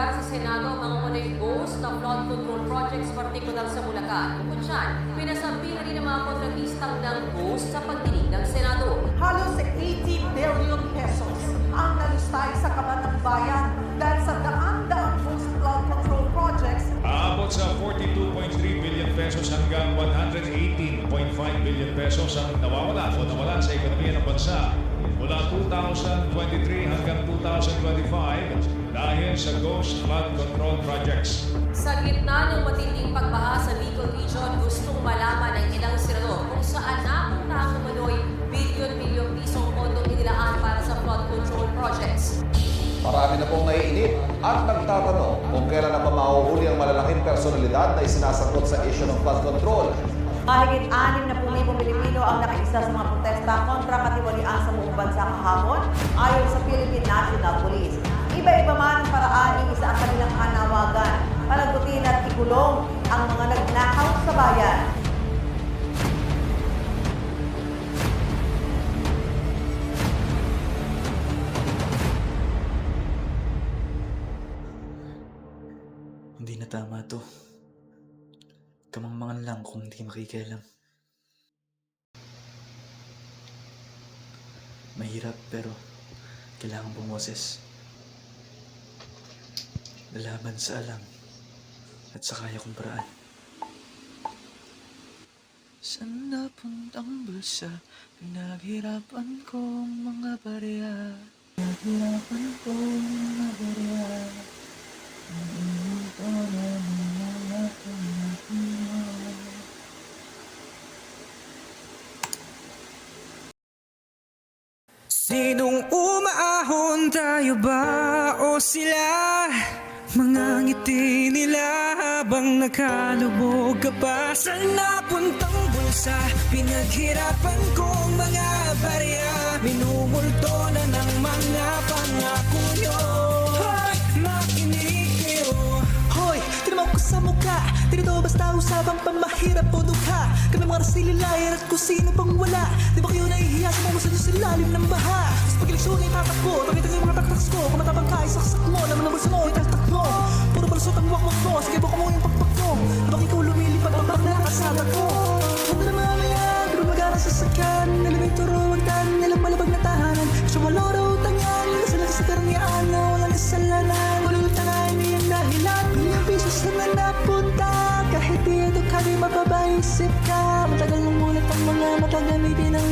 lugar sa Senado ang mga unang goals ng flood control projects partikular sa Bulacan. Bukod dyan, pinasabi na rin ng mga kontratistang ng goals sa pagdinig ng Senado. Halos 80 billion pesos ang nalustay sa kaban ng bayan dahil sa daan-daang post-flood control projects Aabot sa 42.3 billion pesos hanggang 118.5 billion pesos ang nawawala o nawala sa ekonomiya ng bansa mula 2023 hanggang 2025 dahil sa Ghost Flood Control Projects. Sa gitna ng matinding pagbaha sa Bicol Region, gustong malaman ng ilang senador kung saan napunta ang umano'y bilyon-bilyong pisong pondong inilaan para sa flood control projects. Marami na pong naiinip at nagtatanong kung kailan na pa mahuhuli ang malalaking personalidad na isinasangkot sa issue ng flood control. Mahigit anim na pumibong Pilipino ang nakaisa sa mga protesta kontra katiwalian sa buong bansa kahapon ayon sa Philippine National Police. Ikulong ang mga nagnakaw sa bayan. Hindi na tama to. Kamangmangan lang kung hindi makikialam. Mahirap pero kailangan bumoses. Lalaban sa alam at sa kaya kong paraan. Saan napuntang bulsa? Pinaghirapan kong mga barya. Pinaghirapan kong mga barya. Sinong umaahon tayo ba o sila? Mga ngiti nila habang nakalubog ka pa Sa napuntang bulsa. Pinaghirapan kong mga barya. Minumulto na ng mga pangako nyo. Hoy, makinig kayo. Sa mukha. Di na to basta usapang pamahirap o dukha. Kami mga nasililayan at kung sino pang wala. Di ba kayo nahihiya sa mga gusto nyo sa lalim ng baha? Sa pag-eleksyon ay tatakbo. Pakita kayo mga taktas ko. Kung matabang ka, isaksak mo. Naman ang bulsa mo, italtak mo. Puro balusot ang wakwak mo. Sige, buka mo yung Habang ikaw lumilipad Pagpak na kasada ko? Huwag na mamaya Grumaga na sasakyan. Nalimay turo Ang tan Nilang malabag na tahanan. Loro Tangan Kasi lang sa karamihan Na walang kasalanan. Walang tangan Hindi ang dahilan. Ilang beses na napunta. Kahit dito kami mapapaisip ka. Matagal nang mulat ang mga mata Gamitin ang